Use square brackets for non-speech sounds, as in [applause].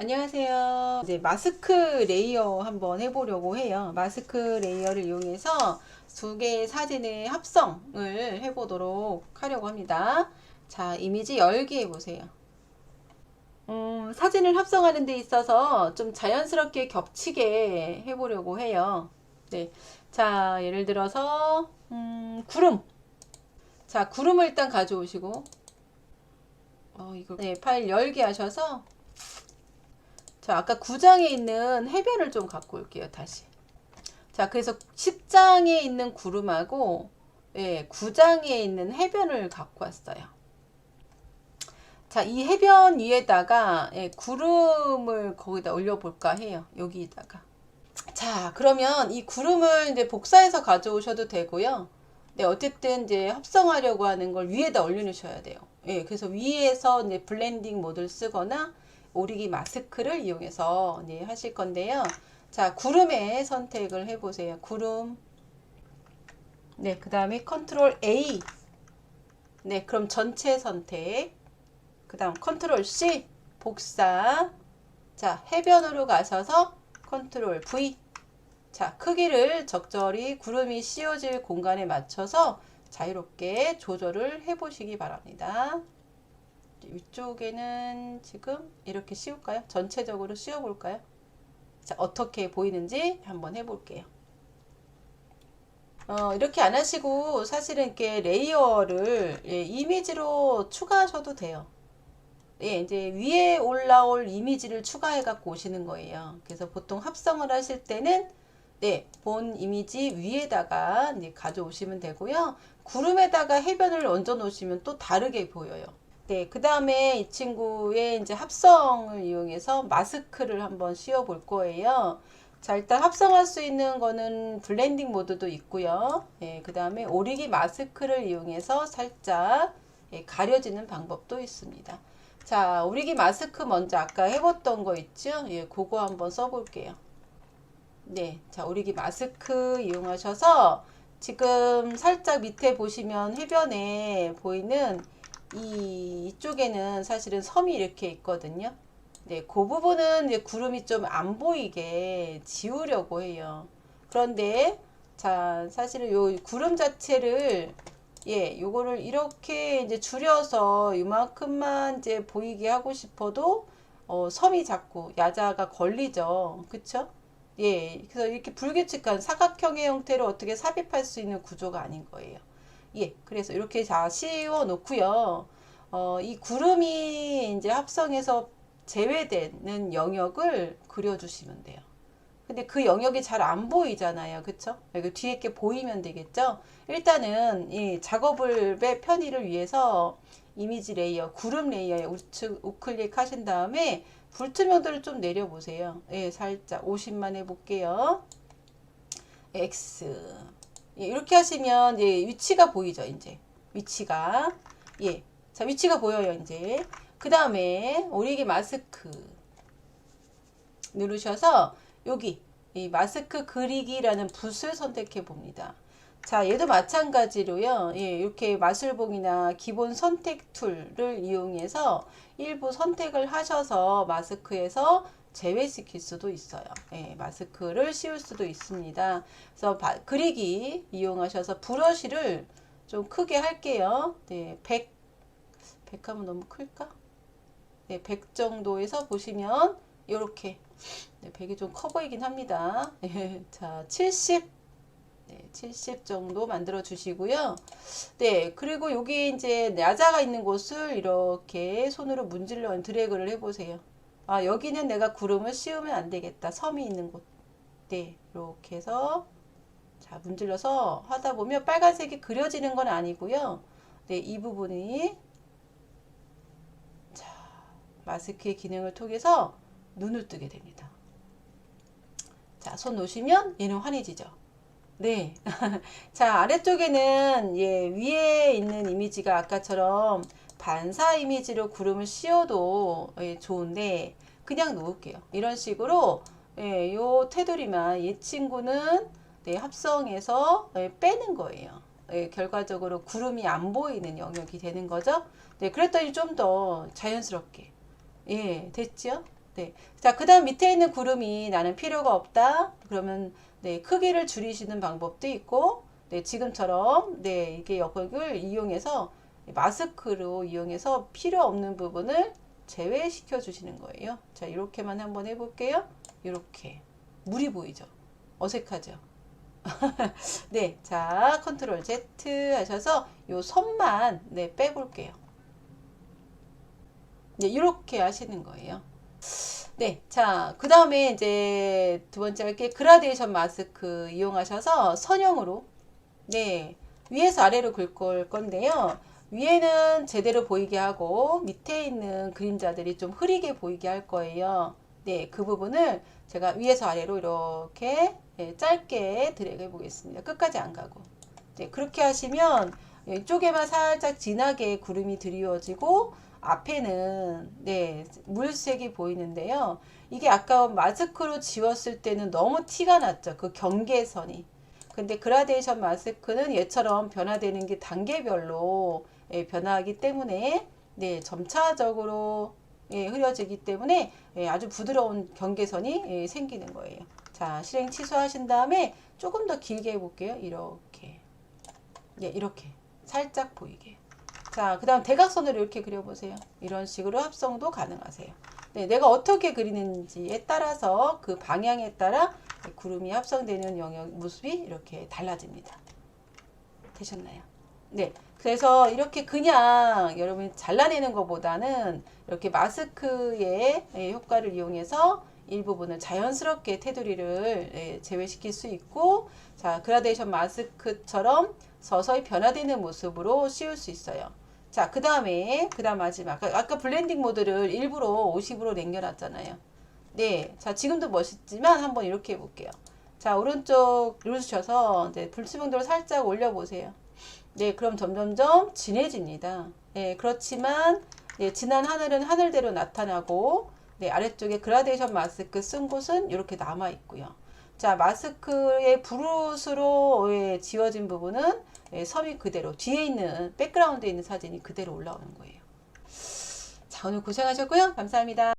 안녕하세요. 이제 마스크 레이어 한번 해보려고 해요. 마스크 레이어를 이용해서 두 개의 사진의 합성을 해보도록 하려고 합니다. 자, 이미지 열기 해보세요. 음, 사진을 합성하는 데 있어서 좀 자연스럽게 겹치게 해보려고 해요. 네. 자, 예를 들어서, 음, 구름. 자, 구름을 일단 가져오시고, 어, 이거, 네, 파일 열기 하셔서, 자, 아까 9장에 있는 해변을 좀 갖고 올게요, 다시. 자, 그래서 10장에 있는 구름하고, 예, 9장에 있는 해변을 갖고 왔어요. 자, 이 해변 위에다가 예, 구름을 거기다 올려볼까 해요. 여기다가. 자, 그러면 이 구름을 이제 복사해서 가져오셔도 되고요. 네, 어쨌든 이제 합성하려고 하는 걸 위에다 올려놓으셔야 돼요. 예, 그래서 위에서 이제 블렌딩 모드를 쓰거나 오리기 마스크를 이용해서 네, 하실 건데요. 자, 구름에 선택을 해보세요. 구름. 네, 그 다음에 컨트롤 A. 네, 그럼 전체 선택. 그 다음 컨트롤 C. 복사. 자, 해변으로 가셔서 컨트롤 V. 자, 크기를 적절히 구름이 씌워질 공간에 맞춰서 자유롭게 조절을 해보시기 바랍니다. 위쪽에는 지금 이렇게 씌울까요? 전체적으로 씌워볼까요? 자, 어떻게 보이는지 한번 해볼게요. 어, 이렇게 안 하시고 사실은 이렇게 레이어를 예, 이미지로 추가하셔도 돼요. 예, 이제 위에 올라올 이미지를 추가해 갖고 오시는 거예요. 그래서 보통 합성을 하실 때는 네, 본 이미지 위에다가 가져오시면 되고요. 구름에다가 해변을 얹어 놓으시면 또 다르게 보여요. 네, 그 다음에 이 친구의 이제 합성을 이용해서 마스크를 한번 씌워 볼 거예요. 자, 일단 합성할 수 있는 거는 블렌딩 모드도 있고요. 예, 그 다음에 오리기 마스크를 이용해서 살짝 예, 가려지는 방법도 있습니다. 자, 오리기 마스크 먼저 아까 해봤던 거 있죠? 예, 그거 한번 써볼게요. 네, 자, 오리기 마스크 이용하셔서 지금 살짝 밑에 보시면 해변에 보이는 이, 이쪽에는 사실은 섬이 이렇게 있거든요. 네, 그 부분은 이제 구름이 좀 안 보이게 지우려고 해요. 그런데, 자, 사실은 요 구름 자체를, 예, 요거를 이렇게 이제 줄여서 이만큼만 이제 보이게 하고 싶어도, 어, 섬이 자꾸 야자가 걸리죠. 그쵸? 예, 그래서 이렇게 불규칙한 사각형의 형태로 어떻게 삽입할 수 있는 구조가 아닌 거예요. 예, 그래서 이렇게 다 씌워 놓고요. 어, 이 구름이 이제 합성해서 제외되는 영역을 그려주시면 돼요. 근데 그 영역이 잘 안 보이잖아요. 그쵸? 여기 뒤에 게 보이면 되겠죠? 일단은 이 작업의 편의를 위해서 이미지 레이어, 구름 레이어에 우측 우클릭 하신 다음에 불투명도를 좀 내려보세요. 예, 살짝 50만 해볼게요. X. 예, 이렇게 하시면 이제 위치가 보이죠, 이제. 위치가. 예. 자, 위치가 보여요, 이제. 그 다음에 오리기 마스크 누르셔서 여기 이 마스크 그리기라는 붓을 선택해 봅니다. 자, 얘도 마찬가지로요. 예, 이렇게 마술봉이나 기본 선택 툴을 이용해서 일부 선택을 하셔서 마스크에서 제외시킬 수도 있어요. 예, 마스크를 씌울 수도 있습니다. 그래서 바, 그리기 이용하셔서 브러쉬를 좀 크게 할게요. 네, 100, 100 하면 너무 클까? 네, 100 정도에서 보시면 이렇게 네, 100이 좀 커 보이긴 합니다. [laughs] 네, 자, 70 네, 70 정도 만들어 주시고요. 네, 그리고 여기 이제 야자가 있는 곳을 이렇게 손으로 문질러 드래그를 해보세요. 아, 여기는 내가 구름을 씌우면 안 되겠다. 섬이 있는 곳. 네, 이렇게 해서 자, 문질러서 하다 보면 빨간색이 그려지는 건 아니고요. 네, 이 부분이 자, 마스크의 기능을 통해서 눈을 뜨게 됩니다. 자, 손 놓으시면 얘는 환해지죠. 네. [laughs] 자, 아래쪽에는 예, 위에 있는 이미지가 아까처럼 반사 이미지로 구름을 씌워도 예, 좋은데 그냥 놓을게요. 이런 식으로 예, 요 테두리만 이 친구는 네, 합성해서 예, 빼는 거예요. 예, 결과적으로 구름이 안 보이는 영역이 되는 거죠. 네, 그랬더니 좀 더 자연스럽게 예, 됐죠? 네. 자, 그 다음 밑에 있는 구름이 나는 필요가 없다. 그러면, 네, 크기를 줄이시는 방법도 있고, 네, 지금처럼, 네, 이게 여백을 이용해서 마스크로 이용해서 필요 없는 부분을 제외시켜 주시는 거예요. 자, 이렇게만 한번 해볼게요. 이렇게. 물이 보이죠? 어색하죠? [laughs] 네, 자, 컨트롤 Z 하셔서 요 선만, 네, 빼볼게요. 네, 이렇게 하시는 거예요. 네, 자, 그 다음에 이제 두 번째 할게 그라데이션 마스크 이용하셔서 선형으로, 네, 위에서 아래로 긁을 건데요. 위에는 제대로 보이게 하고 밑에 있는 그림자들이 좀 흐리게 보이게 할 거예요. 네, 그 부분을 제가 위에서 아래로 이렇게 네, 짧게 드래그 해 보겠습니다. 끝까지 안 가고. 네, 그렇게 하시면 이쪽에만 살짝 진하게 구름이 드리워지고 앞에는 네, 물색이 보이는데요. 이게 아까 마스크로 지웠을 때는 너무 티가 났죠. 그 경계선이. 근데 그라데이션 마스크는 얘처럼 변화되는 게 단계별로 예, 변화하기 때문에 네, 점차적으로 예, 흐려지기 때문에 예, 아주 부드러운 경계선이 예, 생기는 거예요. 자, 실행 취소하신 다음에 조금 더 길게 해볼게요. 이렇게. 예, 이렇게. 살짝 보이게. 자, 그 다음 대각선으로 이렇게 그려보세요. 이런 식으로 합성도 가능하세요. 네, 내가 어떻게 그리는지에 따라서 그 방향에 따라 구름이 합성되는 영역 모습이 이렇게 달라집니다. 되셨나요? 네. 그래서 이렇게 그냥 여러분 잘라내는 것보다는 이렇게 마스크의 예, 효과를 이용해서 일부분을 자연스럽게 테두리를 예, 제외시킬 수 있고 자 그라데이션 마스크처럼 서서히 변화되는 모습으로 씌울 수 있어요. 자, 그 다음에, 그 다음 마지막. 아까, 아까 블렌딩 모드를 일부러 50으로 남겨놨잖아요. 네. 자, 지금도 멋있지만 한번 이렇게 해볼게요. 자, 오른쪽 누르셔서 이제 불치봉도를 살짝 올려보세요. 네, 그럼 점점점 진해집니다. 네, 그렇지만, 네, 진한 하늘은 하늘대로 나타나고, 네, 아래쪽에 그라데이션 마스크 쓴 곳은 이렇게 남아 있고요. 자, 마스크의 브루스로 예, 지워진 부분은 예, 섬이 그대로 뒤에 있는 백그라운드에 있는 사진이 그대로 올라오는 거예요. 자, 오늘 고생하셨고요. 감사합니다.